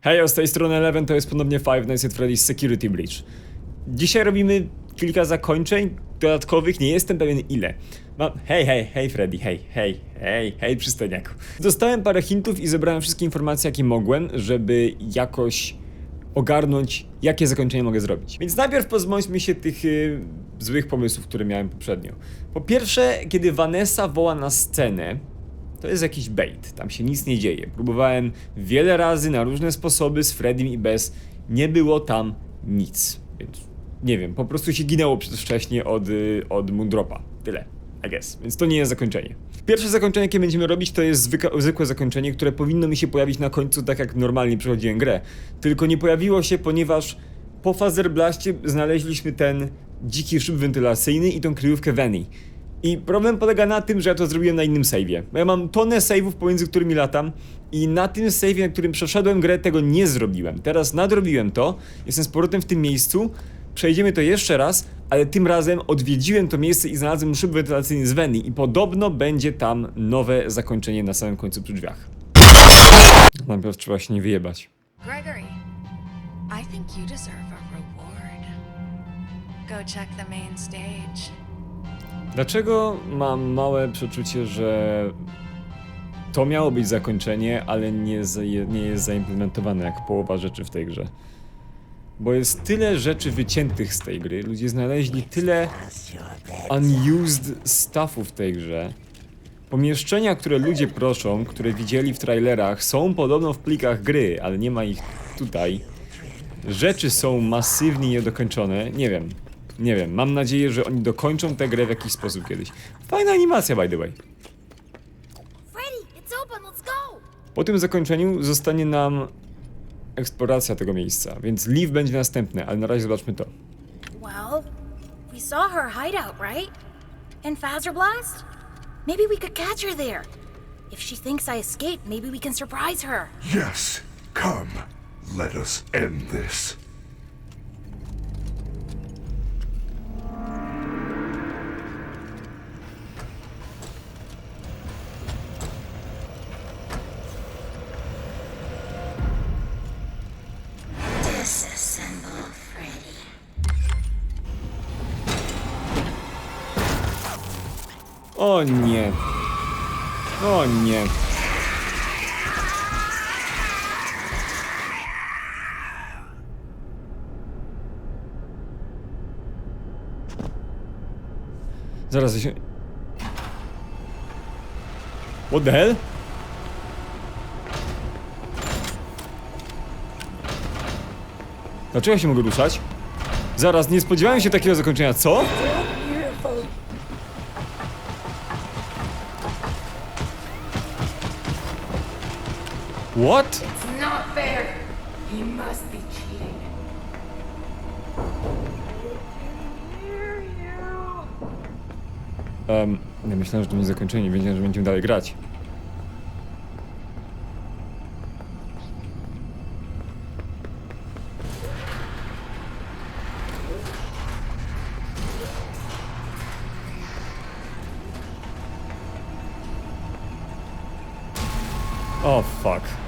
Hej, z tej strony Eleven, to jest ponownie Five Nights at Freddy's Security Breach. Dzisiaj robimy kilka zakończeń dodatkowych, nie jestem pewien ile. Mam... Hej, hej, hej Freddy, hej, hej, hej, hej przystojniaku. Dostałem parę hintów i zebrałem wszystkie informacje jakie mogłem, żeby jakoś ogarnąć, jakie zakończenie mogę zrobić. Więc najpierw pozbądźmy się tych y, złych pomysłów, które miałem poprzednio. Po pierwsze, kiedy Vanessa woła na scenę, to jest jakiś bait, tam się nic nie dzieje. Próbowałem wiele razy na różne sposoby z Freddym i bez, nie było tam nic. Więc nie wiem, po prostu się ginęło przedwcześnie od, y, od Moondropa. Tyle, I guess. Więc to nie jest zakończenie. Pierwsze zakończenie, jakie będziemy robić, to jest zwykłe zakończenie, które powinno mi się pojawić na końcu, tak jak normalnie przechodziłem grę. Tylko nie pojawiło się, ponieważ po Fazerblaście znaleźliśmy ten dziki szyb wentylacyjny i tą kryjówkę Veni. I problem polega na tym, że ja to zrobiłem na innym save'ie. Bo ja mam tonę save'ów, pomiędzy którymi latam i na tym save'ie, na którym przeszedłem grę, tego nie zrobiłem. Teraz nadrobiłem to, jestem z powrotem w tym miejscu, przejdziemy to jeszcze raz, ale tym razem odwiedziłem to miejsce i znalazłem szyb wentylacyjny z Veni i podobno będzie tam nowe zakończenie na samym końcu przy drzwiach. Najpierw trzeba się nie wyjebać. Gregory, I think you deserve a reward. Go check the main stage. Dlaczego mam małe przeczucie, że to miało być zakończenie, ale nie, nie jest zaimplementowane jak połowa rzeczy w tej grze? Bo jest tyle rzeczy wyciętych z tej gry, ludzie znaleźli tyle unused stuffu w tej grze. Pomieszczenia, które ludzie proszą, które widzieli w trailerach, są podobno w plikach gry, ale nie ma ich tutaj. Rzeczy są masywnie niedokończone. Nie wiem. Nie wiem. Mam nadzieję, że oni dokończą tę grę w jakiś sposób kiedyś. Fajna animacja, by the way. Po tym zakończeniu zostanie nam eksploracja tego miejsca, więc Leaf będzie następne, ale na razie zobaczmy to. Well, we saw her hideout, right? In Blast? Maybe we could catch her there. If she thinks I escaped, maybe we can surprise her. Yes, come. Let us end this. Zaraz się... What the hell? Dlaczego ja się mogę ruszać? Zaraz, nie spodziewałem się takiego zakończenia, co? What? Not fair. He must be Um, ja myślałem, że to nie zakończenie, wiedziałem, że będziemy dalej grać. O, fuck.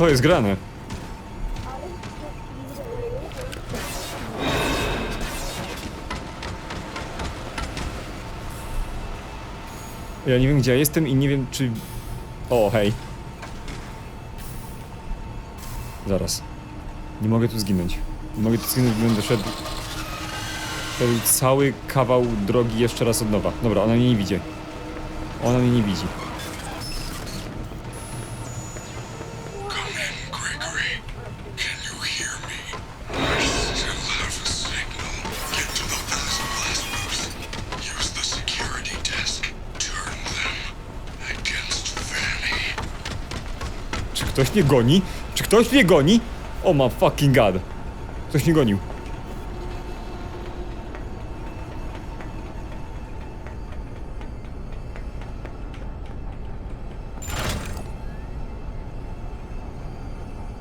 Co jest grane? Ja nie wiem gdzie ja jestem i nie wiem czy... O, hej. Zaraz. Nie mogę tu zginąć. Nie mogę tu zginąć, gdybym doszedł... Szedł cały kawał drogi jeszcze raz od nowa. Dobra, ona mnie nie widzi. Ona mnie nie widzi. Ktoś mnie goni? Czy ktoś mnie goni? O ma fucking god. Ktoś mnie gonił.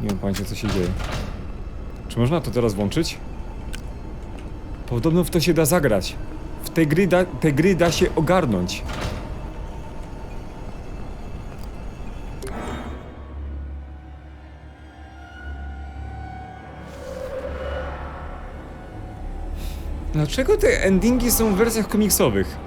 Nie mam pojęcia co się dzieje. Czy można to teraz włączyć? Podobno w to się da zagrać. W tej gry da, te gry da się ogarnąć. Dlaczego te endingi są w wersjach komiksowych?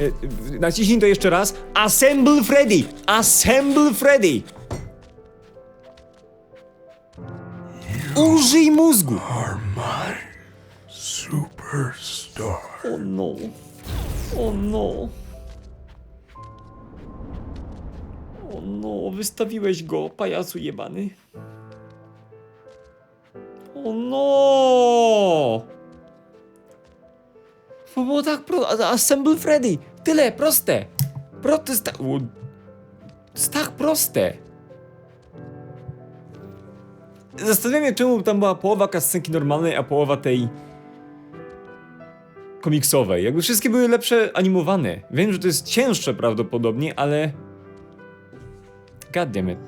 E, Naciśnij to jeszcze raz. Assemble Freddy! Assemble Freddy! Użyj mózgu! Are my superstar. O no. O no. O no, wystawiłeś go, pajacu jebany. O no! To było tak pro... a- Assemble Freddy! Tyle, proste! Pro... To jest tak... o, To jest tak proste! Zastanawiam się, czemu tam była połowa kascenki normalnej, a połowa tej komiksowej. Jakby wszystkie były lepsze animowane. Wiem, że to jest cięższe prawdopodobnie, ale... God damn it.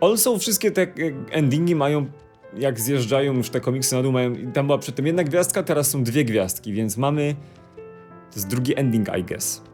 Also wszystkie te e, endingi mają, jak zjeżdżają już te komiksy na dół, mają, tam była przedtem jedna gwiazdka, teraz są dwie gwiazdki, więc mamy, to jest drugi ending, I guess.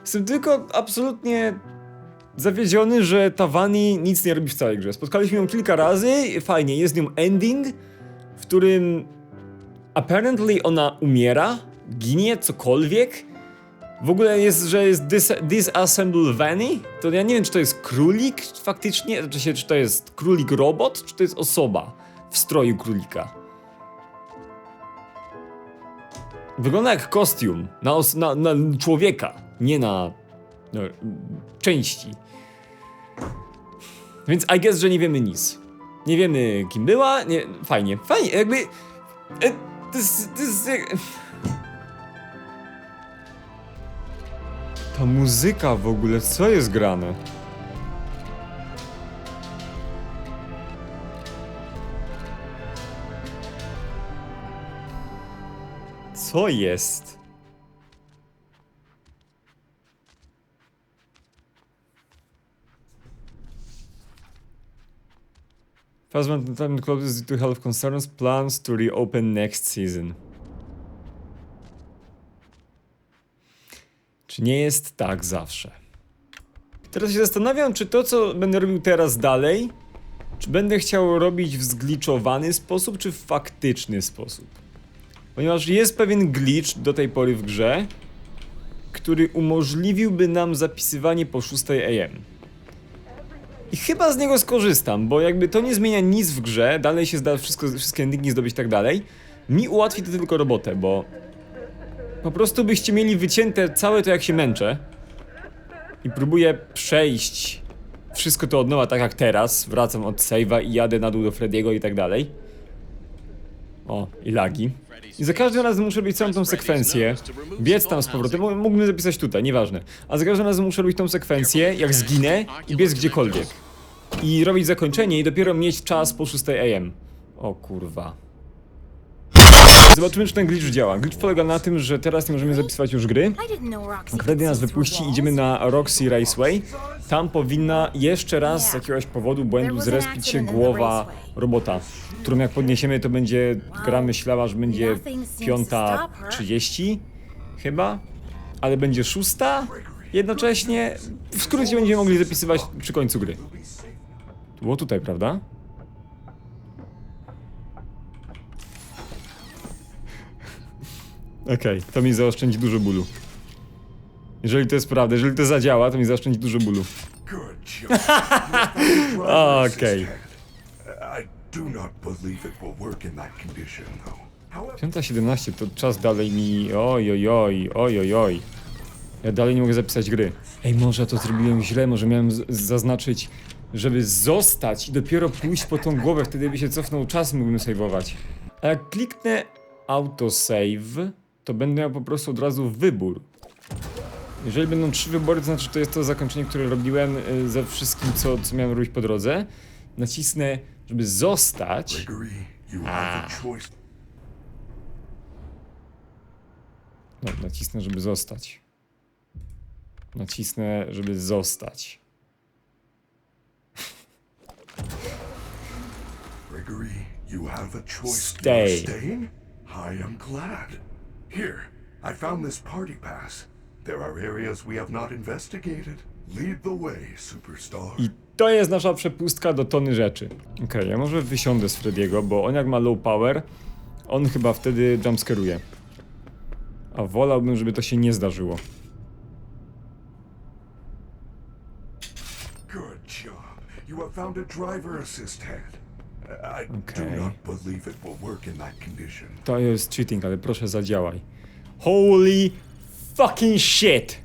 Jestem tylko absolutnie zawiedziony, że Tawani nic nie robi w całej grze. Spotkaliśmy ją kilka razy, fajnie, jest nią ending, w którym apparently ona umiera, ginie, cokolwiek. W ogóle jest, że jest dis disassemble Vanny, to ja nie wiem, czy to jest królik faktycznie, czy, się, czy to jest królik robot, czy to jest osoba w stroju królika. Wygląda jak kostium na, na, na człowieka, nie na no, części. Więc I guess, że nie wiemy nic. Nie wiemy kim była, nie, fajnie, fajnie, jakby... E, to jest, to jest, Ta muzyka w ogóle, co jest grane? Co jest? Fazman Time closes due to health concerns, plans to reopen next season. Czy nie jest tak zawsze? Teraz się zastanawiam, czy to, co będę robił teraz dalej, czy będę chciał robić w zgliczowany sposób, czy w faktyczny sposób. Ponieważ jest pewien glitch do tej pory w grze, który umożliwiłby nam zapisywanie po 6 AM. I chyba z niego skorzystam, bo jakby to nie zmienia nic w grze, dalej się zda wszystko, wszystkie endingi zdobyć i tak dalej. Mi ułatwi to tylko robotę, bo po prostu byście mieli wycięte całe to jak się męczę i próbuję przejść wszystko to od nowa tak jak teraz, wracam od save'a i jadę na dół do Frediego i tak dalej. O, i lagi. I za każdym razem muszę robić całą tą sekwencję, biec tam z powrotem, Mó- mógłbym zapisać tutaj, nieważne. A za każdym razem muszę robić tą sekwencję, jak zginę i biec gdziekolwiek. I robić zakończenie i dopiero mieć czas po 6 AM. O kurwa. Zobaczymy, czy ten glitch działa. Glitch polega na tym, że teraz nie możemy zapisywać już gry. I Freddy nas wypuści, walls. idziemy na Roxy Raceway. Tam powinna jeszcze raz z jakiegoś powodu błędu zrespić się głowa robota, którą jak podniesiemy, to będzie, gra myślała, że będzie Nothing seems to piąta stop her. 30 chyba, ale będzie szósta jednocześnie. W skrócie będziemy mogli zapisywać przy końcu gry. To było tutaj, prawda? Okej, to mi zaoszczędzi dużo bólu. Jeżeli to jest prawda, jeżeli to zadziała, to mi zaoszczędzi dużo bólu. Driver Okay. However, 5.17 to czas dalej mi... Oj, oj, oj, oj, oj. Ja dalej nie mogę zapisać gry. Ej, może to zrobiłem źle, może miałem zaznaczyć, żeby zostać i dopiero pójść po tą głowę, wtedy by się cofnął czas mógłbym save'ować. A jak kliknę autosave, to będę miał po prostu od razu wybór. Jeżeli będą trzy wybory, to znaczy, to jest to zakończenie, które robiłem y, ze wszystkim, co, co miałem robić po drodze. Nacisnę, żeby zostać. A. No, nacisnę, żeby zostać. Nacisnę, żeby zostać. Gregory, you have a choice. Stay. I am glad. Here, I found this party pass. There are areas we have not investigated. Lead the way, superstar. I to jest nasza przepustka do tony rzeczy. Okej, ja może wysiądę z Frediego, bo on jak ma low power, on chyba wtedy jumpscaruje. A wolałbym, żeby to się nie zdarzyło. Good job. You have found a driver assist hand. I not believe it will work in that condition. To jest cheating, ale proszę zadziałaj. Holy fucking shit!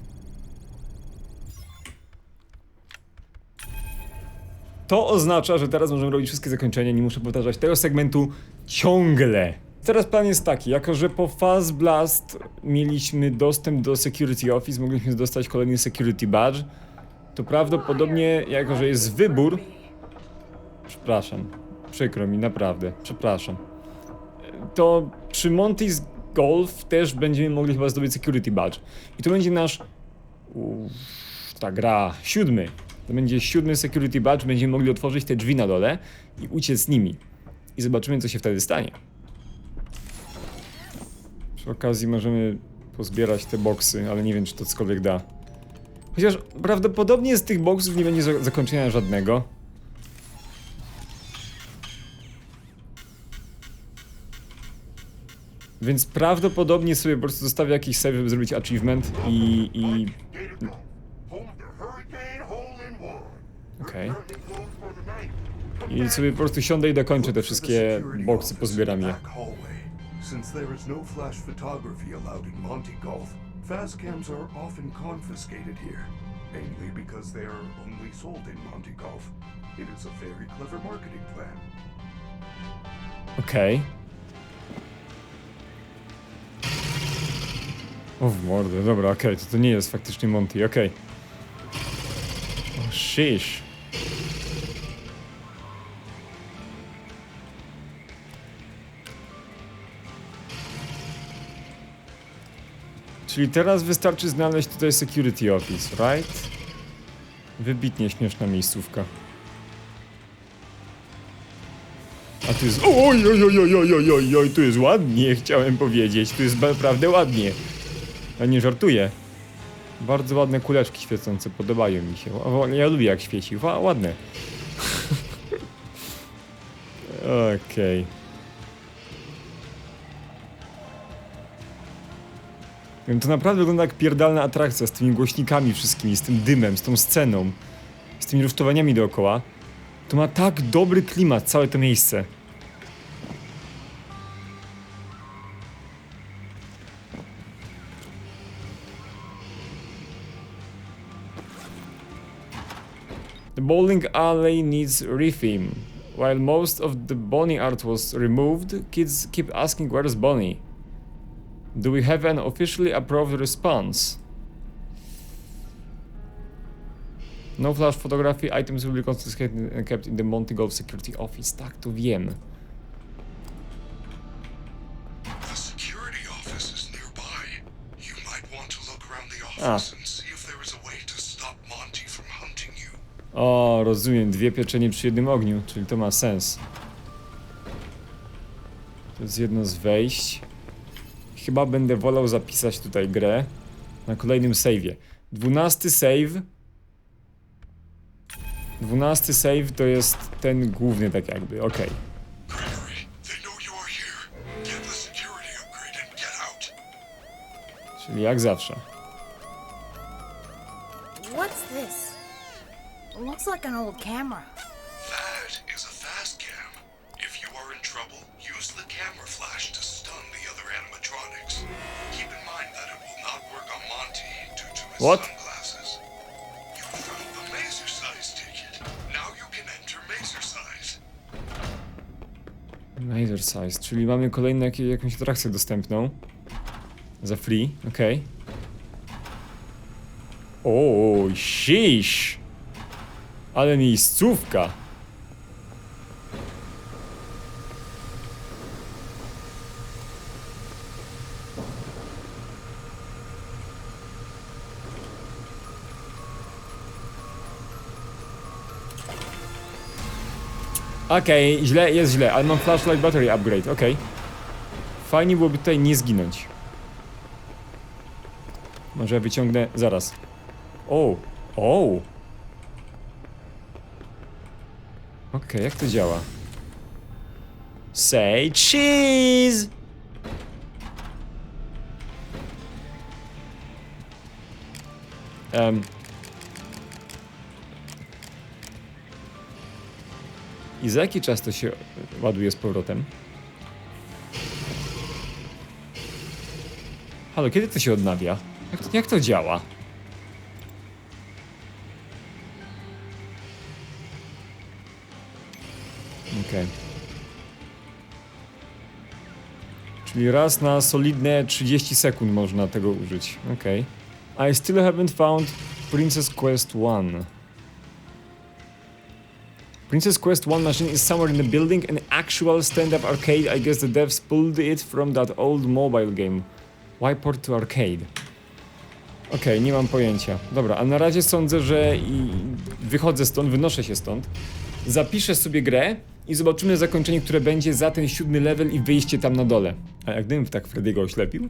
To oznacza, że teraz możemy robić wszystkie zakończenia, nie muszę powtarzać tego segmentu ciągle. Teraz plan jest taki, jako że po Fuzz Blast mieliśmy dostęp do Security Office, mogliśmy dostać kolejny Security Badge, to prawdopodobnie, jako że jest wybór... Przepraszam, przykro mi, naprawdę, przepraszam to przy Monty's Golf też będziemy mogli chyba zdobyć Security Badge. I to będzie nasz. Uff, ta gra. Siódmy. To będzie siódmy Security Badge. Będziemy mogli otworzyć te drzwi na dole i uciec z nimi. I zobaczymy, co się wtedy stanie. Przy okazji możemy pozbierać te boksy, ale nie wiem, czy to cokolwiek da. Chociaż prawdopodobnie z tych boksów nie będzie za- zakończenia żadnego. Więc prawdopodobnie sobie po prostu zostawię jakiś save, żeby zrobić achievement i... i... Okej. Night. I sobie po prostu siądę i dokończę te wszystkie boksy, pozbieram je. Since there is no flash photography allowed in Monte fast cams are often confiscated here, mainly because they are only sold in Monte. It is a very clever marketing plan. Okej. O w mordę, dobra, okej, to to nie jest faktycznie Monty, okej. O shish. Czyli teraz wystarczy znaleźć tutaj security office, right? Wybitnie śmieszna miejscówka. A tu jest. Oj, oj, oj, oj, oj, oj, oj, tu jest ładnie, chciałem powiedzieć. Tu jest naprawdę ładnie. Ja nie żartuję. Bardzo ładne kuleczki świecące, podobają mi się. Ja lubię jak świeci. Ła- Ładne. Okej. Wiem, To naprawdę wygląda jak pierdalna atrakcja z tymi głośnikami wszystkimi, z tym dymem, z tą sceną, z tymi rusztowaniami dookoła. To ma tak dobry klimat, całe to miejsce. The bowling alley needs retheme. While most of the Bonnie art was removed, kids keep asking where's Bonnie? Do we have an officially approved response? No flash photography items will be confiscated and kept in the Monte Golf security office. Tak, to wiem. The security office is nearby. You might want to look around the Ah. office O, rozumiem, dwie pieczenie przy jednym ogniu, czyli to ma sens. To jest jedno z wejść. Chyba będę wolał zapisać tutaj grę na kolejnym save'ie. Dwunasty save. Dwunasty save to jest ten główny tak jakby, okej. Gregory, they know Looks like an old camera. That is a fast cam. If you are in trouble, use the camera flash to stun the other animatronics. Keep in mind that it will not work on Monty due to his What? sunglasses. You found the Mazer size ticket. Now you can enter Mazer size. Laser size, czyli mamy kolejną jak, jakąś atrakcję dostępną. Za free, okej. O, siś! Ale miejscówka! Okej, źle, jest źle, ale mam flashlight battery upgrade, okej. Fajnie byłoby tutaj nie zginąć. Może wyciągnę, zaraz. O, o. Okej, jak to działa? Say cheese! Um. I za jaki czas to się ładuje z powrotem? Halo, kiedy to się odnawia? Jak to, jak to działa? Czyli raz na solidne 30 sekund można tego użyć. Okej. I still haven't found Princess Quest 1. Princess Quest 1 machine is somewhere in the building, an actual stand-up arcade. I guess the devs pulled it from that old mobile game. Why port to arcade? Okej, nie mam pojęcia. Dobra, a na razie sądzę, że i wychodzę stąd, wynoszę się stąd, zapiszę sobie grę i zobaczymy zakończenie, które będzie za ten siódmy level i wyjście tam na dole. A jak gdybym tak Frediego oślepił?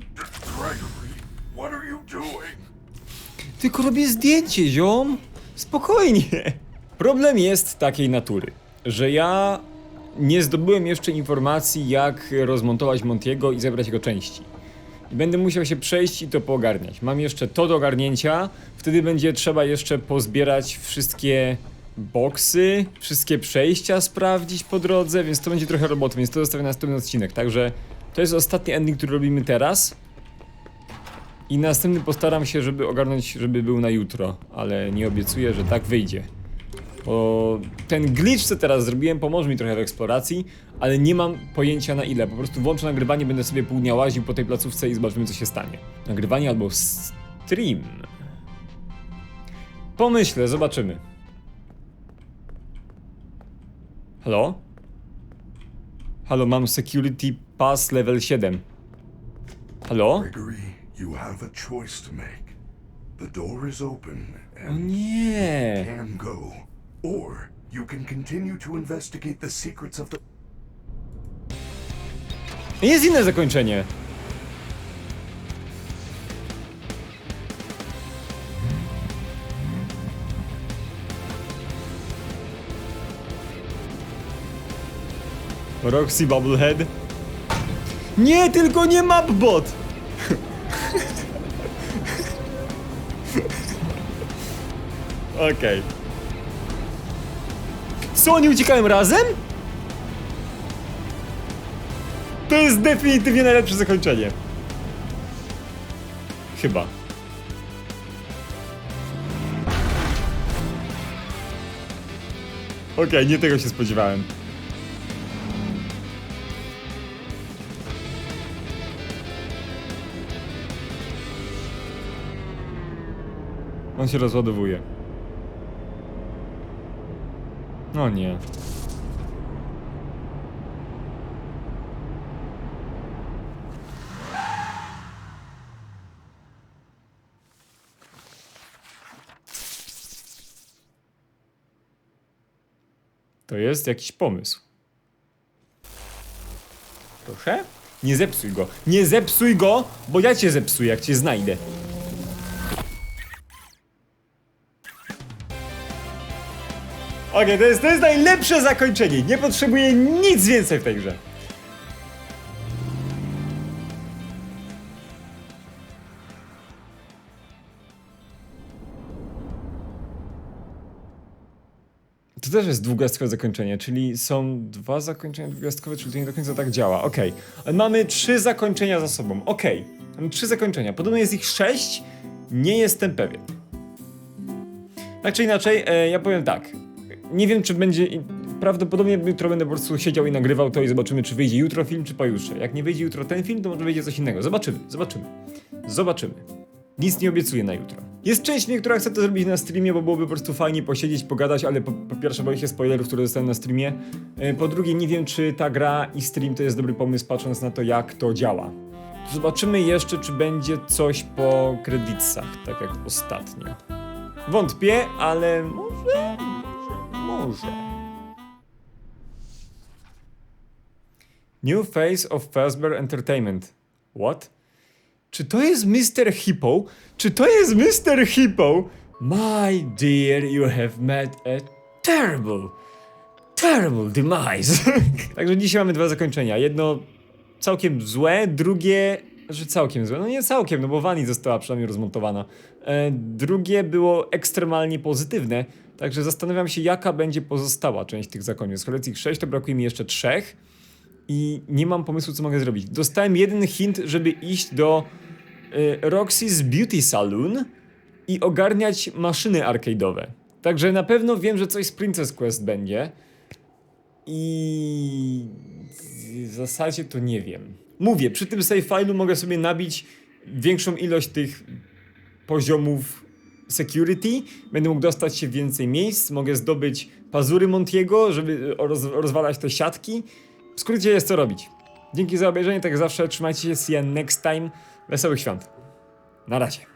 Tylko robię zdjęcie, ziom. Spokojnie. Problem jest takiej natury, że ja nie zdobyłem jeszcze informacji, jak rozmontować Montiego i zebrać jego części. I będę musiał się przejść i to poogarniać. Mam jeszcze to do ogarnięcia, wtedy będzie trzeba jeszcze pozbierać wszystkie boksy, wszystkie przejścia sprawdzić po drodze, więc to będzie trochę roboty, więc to zostawię na następny odcinek. Także to jest ostatni ending, który robimy teraz. I następny postaram się, żeby ogarnąć, żeby był na jutro, ale nie obiecuję, że tak wyjdzie. Bo ten glitch, co teraz zrobiłem, pomoże mi trochę w eksploracji, ale nie mam pojęcia na ile. Po prostu włączę nagrywanie, będę sobie pół dnia łaził po tej placówce i zobaczymy, co się stanie. Nagrywanie albo stream. Pomyślę, zobaczymy. Halo? Halo, mam security pass level 7. Halo? Gregory, you have a choice to make. The door is open O and nie. can go. Or you can continue to investigate the secrets of the Jest inne zakończenie. Roxy Bubblehead. Nie, tylko nie Mapbot! Okej. Co, oni uciekają razem? To jest definitywnie najlepsze zakończenie. Chyba. Okej, nie tego się spodziewałem. On się rozładowuje. No nie. To jest jakiś pomysł. Proszę? Nie zepsuj go. Nie zepsuj go, bo ja cię zepsuję, jak cię znajdę. Okej, okay, to, jest, to jest najlepsze zakończenie. Nie potrzebuję nic więcej w tej grze. To też jest dwugwiazdkowe zakończenie, czyli są dwa zakończenia dwugwiazdkowe, czyli to nie do końca tak działa. Okej, okay. mamy trzy zakończenia za sobą. Okej, okay. mamy trzy zakończenia. Podobno jest ich sześć, nie jestem pewien. Tak czy inaczej, e, ja powiem tak. Nie wiem, czy będzie. Prawdopodobnie jutro będę po prostu siedział i nagrywał to i zobaczymy, czy wyjdzie jutro film, czy pojutrze. Jak nie wyjdzie jutro ten film, to może wyjdzie coś innego. Zobaczymy, zobaczymy. Zobaczymy. Nic nie obiecuję na jutro. Jest część mnie, która chce to zrobić na streamie, bo byłoby po prostu fajnie posiedzieć, pogadać, ale po, po pierwsze boję się spoilerów, które zostały na streamie. E, Po drugie, nie wiem, czy ta gra i stream to jest dobry pomysł, patrząc na to, jak to działa. Zobaczymy jeszcze, czy będzie coś po kredytach, tak jak ostatnio. Wątpię, ale może, może. New face of Fazbear Entertainment. What? Czy to jest Mr. Hippo? Czy to jest Mr. Hippo? My dear, you have met a terrible, terrible demise. Także dzisiaj mamy dwa zakończenia. Jedno całkiem złe, drugie, że całkiem złe. No nie całkiem, no bo Wani została przynajmniej rozmontowana. E, drugie było ekstremalnie pozytywne. Także zastanawiam się, jaka będzie pozostała część tych zakończeń. Z kolei ich 6 to brakuje mi jeszcze trzech i nie mam pomysłu, co mogę zrobić. Dostałem jeden hint, żeby iść do y, Roxy's Beauty Saloon i ogarniać maszyny arcade'owe. Także na pewno wiem, że coś z Princess Quest będzie. I w zasadzie to nie wiem. Mówię, przy tym save file'u mogę sobie nabić większą ilość tych poziomów security, będę mógł dostać się w więcej miejsc, mogę zdobyć pazury Montiego, żeby roz, rozwalać te siatki. W skrócie jest co robić. Dzięki za obejrzenie, tak jak zawsze, trzymajcie się, see you next time. Wesołych świąt. Na razie.